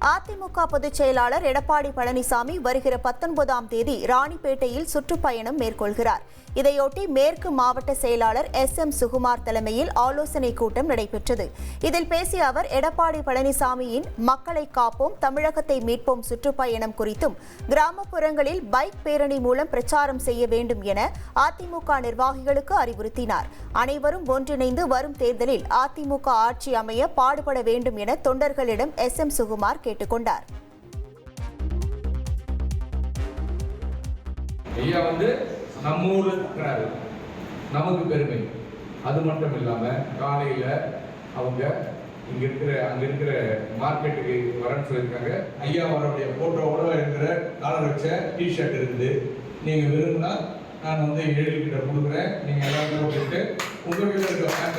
அதிமுக பொதுச் செயலாளர் எடப்பாடி பழனிசாமி வருகிற பத்தொன்பதாம் தேதி ராணிப்பேட்டையில் சுற்றுப்பயணம் மேற்கொள்கிறார். இதையொட்டி மேற்கு மாவட்ட செயலாளர் எஸ் எம் சுகுமார் தலைமையில் ஆலோசனை கூட்டம் நடைபெற்றது. இதில் பேசிய அவர் எடப்பாடி பழனிசாமியின் மக்களை காப்போம் தமிழகத்தை மீட்போம் சுற்றுப்பயணம் குறித்தும் கிராமப்புறங்களில் பைக் பேரணி மூலம் பிரச்சாரம் செய்ய வேண்டும் என அதிமுக நிர்வாகிகளுக்கு அறிவுறுத்தினார். அனைவரும் ஒன்றிணைந்து வரும் தேர்தலில் அதிமுக ஆட்சி அமைய பாடுபட வேண்டும் என தொண்டர்களிடம் எஸ் எம் சுகுமார் கேட்டுக்கொண்டார். ஐயா வந்து நம்ம ஊர்ல இருக்கிறாரு. நமக்கு பெருமை. அது மட்டும் இல்லாம காலையில அவங்க இங்க இருக்கிற அங்க இருக்கிற மார்க்கெட்டுக்கு வரேன்னு சொல்லியிருக்காங்க. ஐயா அவருடைய போட்டோவோட இருக்கிற காலர் வச்ச டிஷர்ட் இருக்குது நீங்க விரும்பினா நான் வந்து எழுதிக்கிட்ட கொடுக்குறேன். நீங்க எல்லாரும் போட்டுட்டு உங்க வீட்டில் இருக்க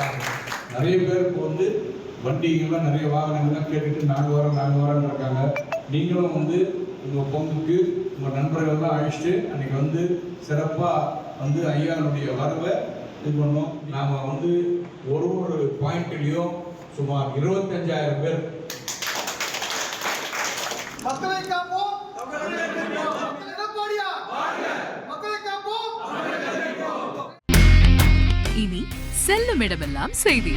வாங்க. நிறைய பேருக்கு வந்து வண்டிங்கெல்லாம் நிறைய வாகனங்கள்லாம் கேட்டுட்டு நாங்கள் வரோம் நாங்கள் வரோம்னு இருக்காங்க. நீங்களும் வந்து உங்கள் பொங்குக்கு உங்கள் நண்பர்கள்லாம் அழைச்சிட்டு அன்னைக்கு வந்து சிறப்பாக வந்து ஐயானுடைய வரவை இது பண்ணோம். நாம வந்து ஒரு ஒரு பாயிண்ட்லயும் சுமார் இருபத்தஞ்சாயிரம் பேர். மக்களை காப்போம். இனி செல்லும் இடமெல்லாம் செய்தி.